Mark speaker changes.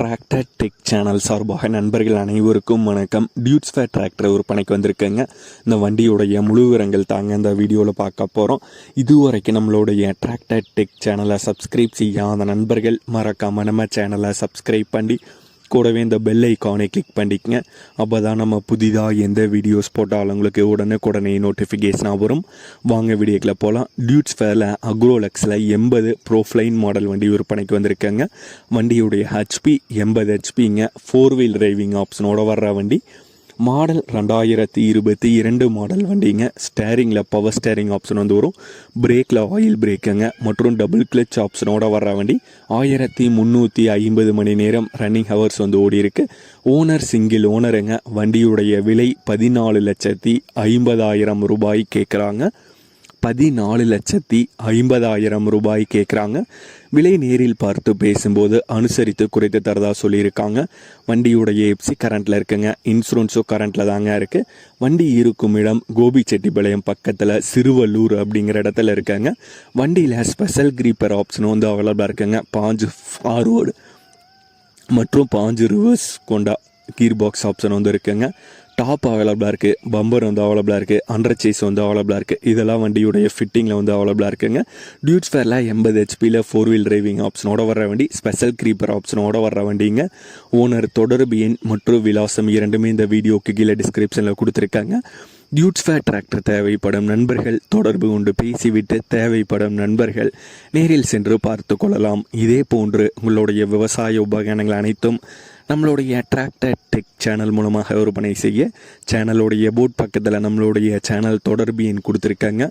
Speaker 1: Tractor tech channel சார்பாக நண்பர்கள் அனைவருக்கும் வணக்கம். டியூட்ஸ் ஃபேர் டிராக்டர் விற்பனைக்கு வந்திருக்கேங்க. இந்த வண்டியுடைய முழு விவரங்கள் தாங்க இந்த வீடியோவில் பார்க்க போகிறோம் இதுவரைக்கும் நம்மளுடைய டிராக்டர் டெக் சேனலை சப்ஸ்கிரைப் செய்யாத நண்பர்கள் மறக்காமல் நம்ம சேனலை சப்ஸ்கிரைப் பண்ணி கூடவே இந்த பெல் ஐக்கானை கிளிக் பண்ணிக்கங்க. அப்போ தான் நம்ம புதிதாக எந்த வீடியோஸ் போட்டாலும் உங்களுக்கு உடனே உடனே நோட்டிஃபிகேஷனாக வரும். வாங்க வீடியோக்கில் போகலாம் டியூட்ஸ் ஃபேரில் அக்ரோலெக்ஸில் எண்பது ப்ரோஃப்ளைன் மாடல் வண்டி விற்பனைக்கு வந்திருக்காங்க. வண்டியுடைய ஹெச்பி எண்பது ஹெச்பிங்க ஃபோர் வீல் டிரைவிங் ஆப்ஷனோட வர்ற வண்டி. மாடல் ரெண்டாயிரத்தி இருபத்தி இரண்டு மாடல் வண்டிங்க. ஸ்டேரிங்கில் பவர் ஸ்டேரிங் ஆப்ஷன் வந்து வரும். பிரேக்கில் ஆயில் பிரேக்குங்க மற்றும் டபுள் கிளச் ஆப்ஷனோட வர்ற வண்டி. ஆயிரத்தி முந்நூற்றி ஐம்பது மணி நேரம் ரன்னிங் ஹவர்ஸ் வந்து ஓடி இருக்கு. ஓனர் சிங்கிள் ஓனருங்க வண்டியுடைய விலை பதினாலு லட்சத்தி ஐம்பதாயிரம் ரூபாய் கேட்குறாங்க பதினாலு லட்சத்தி ஐம்பதாயிரம் ரூபாய் கேட்குறாங்க விலை நேரில் பார்த்து பேசும்போது அனுசரித்து குறைத்து தரதா சொல்லியிருக்காங்க. வண்டியுடைய எப்சி கரண்ட்டில் இருக்குங்க. இன்சூரன்ஸும் கரண்ட்டில் தாங்க இருக்குது வண்டி இருக்கும் இடம் கோபிச்செட்டிப்பாளையம் பக்கத்தில் சிறுவல்லூர் அப்படிங்கிற இடத்துல இருக்காங்க. வண்டியில் ஸ்பெஷல் கிரீப்பர் ஆப்ஷனும் வந்து அவைலபிளாக இருக்குங்க. பாஞ்சு ஃபார்வர்டு மற்றும் பாஞ்சு ரிவர்ஸ் கொண்ட கீர் பாக்ஸ் ஆப்ஷன் வந்து இருக்குங்க. டாப் அவைலபிளாக இருக்குது பம்பர் வந்து அவைலபிளாக இருக்குது அண்டர் சேஸ் வந்து அவைலபிளாக இருக்குது இதெல்லாம் வண்டியுடைய ஃபிட்டிங்கில் வந்து அவைலபிளாக இருக்குங்க. டியூட்ஸ் ஃபேரில் எண்பது ஹெச்பியில் ஃபோர் வீல் டிரைவிங் ஆப்ஷனோட வர வண்டி ஸ்பெஷல் க்ரீப்பர் ஆப்ஷனோட வர வண்டிங்க. ஓனர் தொடர்பு எண் மற்றும் விலாசம் இரண்டுமே இந்த வீடியோக்கு கீழே டிஸ்கிரிப்ஷனில் கொடுத்துருக்காங்க. டியூட்ஸ்ஃபே டிராக்டர் தேவைப்படும் நண்பர்கள் தொடர்பு கொண்டு பேசிவிட்டு தேவைப்படும் நண்பர்கள் நேரில் சென்று பார்த்து கொள்ளலாம். இதே போன்று உங்களுடைய விவசாய உபகரணங்கள் அனைத்தும் நம்மளுடைய டிராக்டர் டெக் சேனல் மூலமாக விற்பனை செய்ய சேனலுடைய போட் பக்கத்தில் நம்மளுடைய சேனல் தொடர்பு எண் கொடுத்துருக்காங்க.